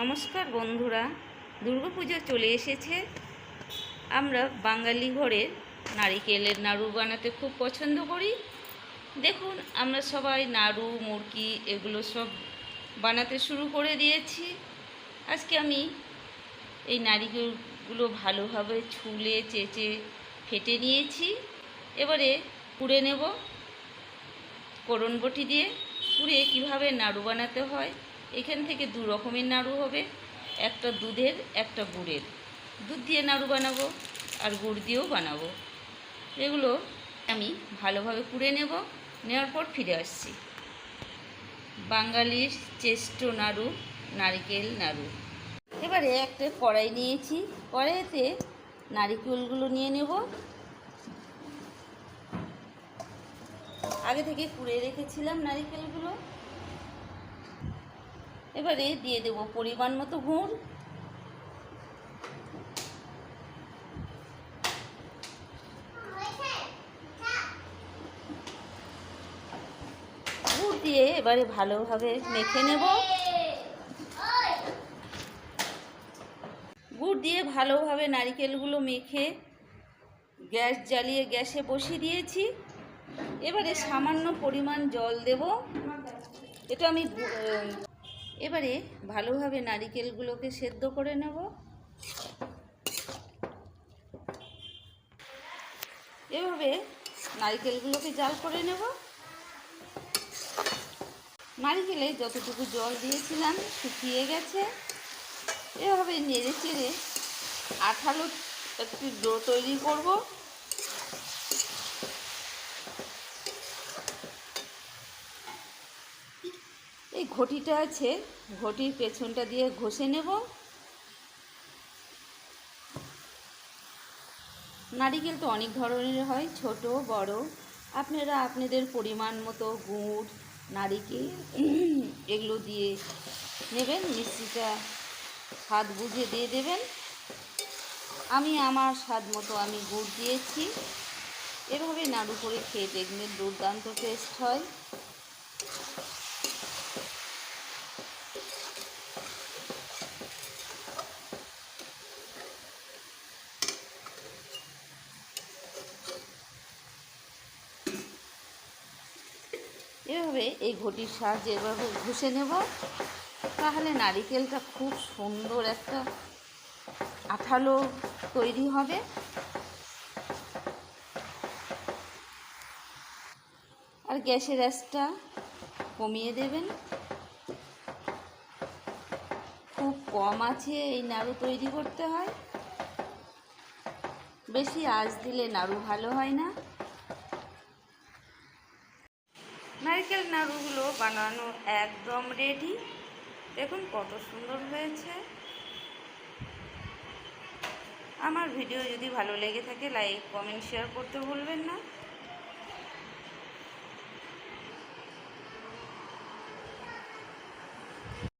নমস্কার বন্ধুরা, দুর্গাপুজো চলে এসেছে। আমরা বাঙালি ঘরে নারিকেলের নাড়ু বানাতে খুব পছন্দ করি। দেখুন, আমরা সবাই নাড়ু, মুরকি এগুলো সব বানাতে শুরু করে দিয়েছি। আজকে আমি এই নারিকেলগুলো ভালোভাবে ছুলে, চেঁচে ফেটে নিয়েছি। এবারে পুড়ে নেব। করণ বটি দিয়ে পুড়ে কীভাবে নাড়ু বানাতে হয় এখান থেকে দু রকমের নাড়ু হবে, একটা দুধের, একটা গুড়ের। দুধ দিয়ে নাড়ু বানাবো আর গুড় দিয়েও বানাবো। এগুলো আমি ভালোভাবে পুড়ে নেব, নেওয়ার পর ফিরে আসছি। বাঙালির চেষ্ট নাড়ু, নারকেল নাড়ু। এবারে একটা কড়াই নিয়েছি, কড়াইতে নারিকেলগুলো নিয়ে নেব। আগে থেকে কুড়ে রেখেছিলাম নারিকেলগুলো। এবারে দিয়ে দেব পরিমাণ মতো গুড়। গুড় দিয়ে এবারে ভালোভাবে মেখে নেব। গুড় দিয়ে ভালোভাবে নারিকেলগুলো মেখে গ্যাস জ্বালিয়ে গ্যাসে বসিয়ে দিয়েছি। এবারে সামান্য পরিমাণ জল দেব। এটা আমি এবারে ভালোভাবে নারিকেলগুলোকে সেদ্ধ করে নেব। এভাবে নারিকেলগুলোকে জাল করে নেব। নারিকেলে যতটুকু জল দিয়েছিলাম শুকিয়ে গেছে। এভাবে নেড়ে চেড়ে আঠালো একটু ডো তৈরি করব। ঘটিটা আছে, ঘটির পেছনটা দিয়ে ঘষে নেব। নারিকেল তো অনেক ধরনের হয়, ছোট, বড়। আপনারা আপনাদের পরিমাণ মতো গুড়, নারিকেল এগুলো দিয়ে নেবেন, মিষ্টিটা স্বাদ বুঝে দিয়ে দেবেন। আমি আমার স্বাদ মতো আমি গুড় দিয়েছি। এভাবে নাড়ু করে খেয়ে দেখবেন দুর্দান্ত টেস্ট হয়। এভাবে এই ঘটির সাহায্যে এভাবে ঘষে নেব। তাহলে নারিকেলটা খুব সুন্দর একটা আঠালো তৈরি হবে। আর গ্যাসের আঁচটা কমিয়ে দেবেন। খুব কম আছে এই নাড়ু তৈরি করতে হয়। বেশি আঁচ দিলে নাড়ু ভালো হয় না। নারকেল নাড়ুগুলো বানানো একদম রেডি দেখুন কত সুন্দর হয়েছে। আমার ভিডিও যদি ভালো লেগে থাকে লাইক কমেন্ট শেয়ার করতে ভুলবেন না।